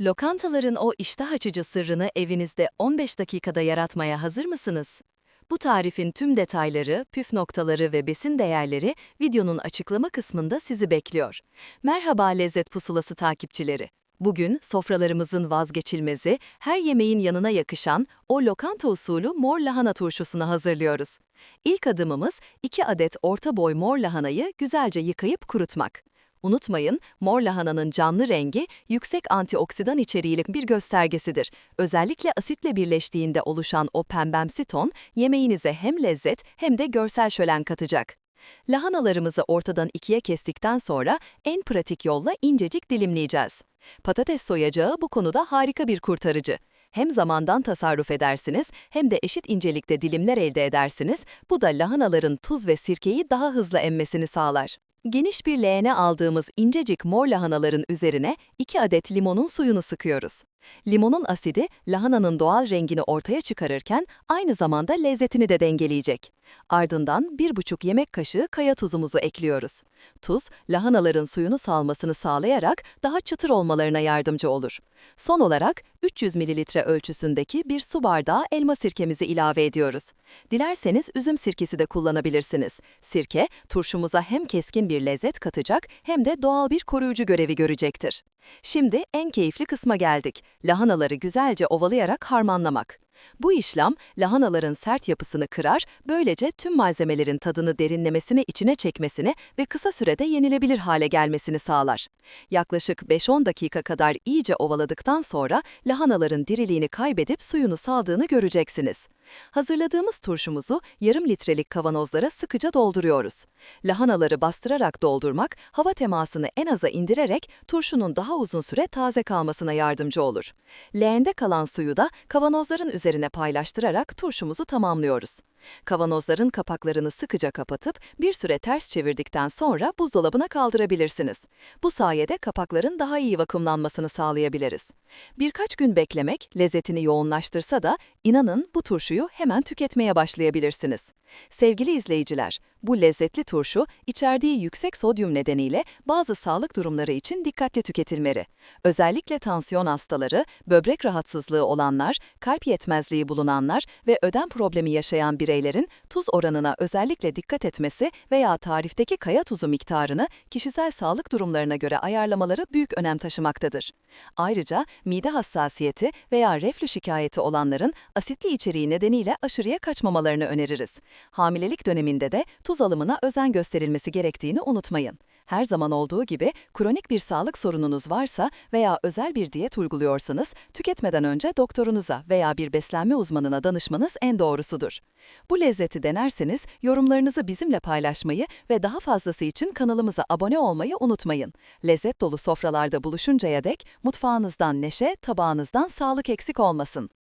Lokantaların o iştah açıcı sırrını evinizde 15 dakikada yaratmaya hazır mısınız? Bu tarifin tüm detayları, püf noktaları ve besin değerleri videonun açıklama kısmında sizi bekliyor. Merhaba Lezzet Pusulası takipçileri. Bugün sofralarımızın vazgeçilmezi, her yemeğin yanına yakışan o lokanta usulü mor lahana turşusunu hazırlıyoruz. İlk adımımız 2 adet orta boy mor lahanayı güzelce yıkayıp kurutmak. Unutmayın, mor lahananın canlı rengi yüksek antioksidan içeriğiyle bir göstergesidir. Özellikle asitle birleştiğinde oluşan o pembemsi ton yemeğinize hem lezzet hem de görsel şölen katacak. Lahanalarımızı ortadan ikiye kestikten sonra en pratik yolla incecik dilimleyeceğiz. Patates soyacağı bu konuda harika bir kurtarıcı. Hem zamandan tasarruf edersiniz hem de eşit incelikte dilimler elde edersiniz. Bu da lahanaların tuz ve sirkeyi daha hızlı emmesini sağlar. Geniş bir leğene aldığımız incecik mor lahanaların üzerine 2 adet limonun suyunu sıkıyoruz. Limonun asidi lahananın doğal rengini ortaya çıkarırken aynı zamanda lezzetini de dengeleyecek. Ardından 1,5 yemek kaşığı kaya tuzumuzu ekliyoruz. Tuz, lahanaların suyunu salmasını sağlayarak daha çıtır olmalarına yardımcı olur. Son olarak 300 ml ölçüsündeki bir su bardağı elma sirkemizi ilave ediyoruz. Dilerseniz üzüm sirkesi de kullanabilirsiniz. Sirke, turşumuza hem keskin bir lezzet katacak hem de doğal bir koruyucu görevi görecektir. Şimdi en keyifli kısma geldik. Lahanaları güzelce ovalayarak harmanlamak. Bu işlem lahanaların sert yapısını kırar, böylece tüm malzemelerin tadını derinlemesine içine çekmesini ve kısa sürede yenilebilir hale gelmesini sağlar. Yaklaşık 5-10 dakika kadar iyice ovaladıktan sonra lahanaların diriliğini kaybedip suyunu saldığını göreceksiniz. Hazırladığımız turşumuzu yarım litrelik kavanozlara sıkıca dolduruyoruz. Lahanaları bastırarak doldurmak, hava temasını en aza indirerek turşunun daha uzun süre taze kalmasına yardımcı olur. Leğende kalan suyu da kavanozların üzerine paylaştırarak turşumuzu tamamlıyoruz. Kavanozların kapaklarını sıkıca kapatıp bir süre ters çevirdikten sonra buzdolabına kaldırabilirsiniz. Bu sayede kapakların daha iyi vakumlanmasını sağlayabiliriz. Birkaç gün beklemek lezzetini yoğunlaştırsa da inanın bu turşuyu hemen tüketmeye başlayabilirsiniz. Sevgili izleyiciler, bu lezzetli turşu içerdiği yüksek sodyum nedeniyle bazı sağlık durumları için dikkatli tüketilmeli. Özellikle tansiyon hastaları, böbrek rahatsızlığı olanlar, kalp yetmezliği bulunanlar ve ödem problemi yaşayan bireylerin tuz oranına özellikle dikkat etmesi veya tarifteki kaya tuzu miktarını kişisel sağlık durumlarına göre ayarlamaları büyük önem taşımaktadır. Ayrıca mide hassasiyeti veya reflü şikayeti olanların asitli içeriği nedeniyle aşırıya kaçmamalarını öneririz. Hamilelik döneminde de tuz alımına özen gösterilmesi gerektiğini unutmayın. Her zaman olduğu gibi kronik bir sağlık sorununuz varsa veya özel bir diyet uyguluyorsanız tüketmeden önce doktorunuza veya bir beslenme uzmanına danışmanız en doğrusudur. Bu lezzeti denerseniz yorumlarınızı bizimle paylaşmayı ve daha fazlası için kanalımıza abone olmayı unutmayın. Lezzet dolu sofralarda buluşuncaya dek mutfağınızdan neşe, tabağınızdan sağlık eksik olmasın.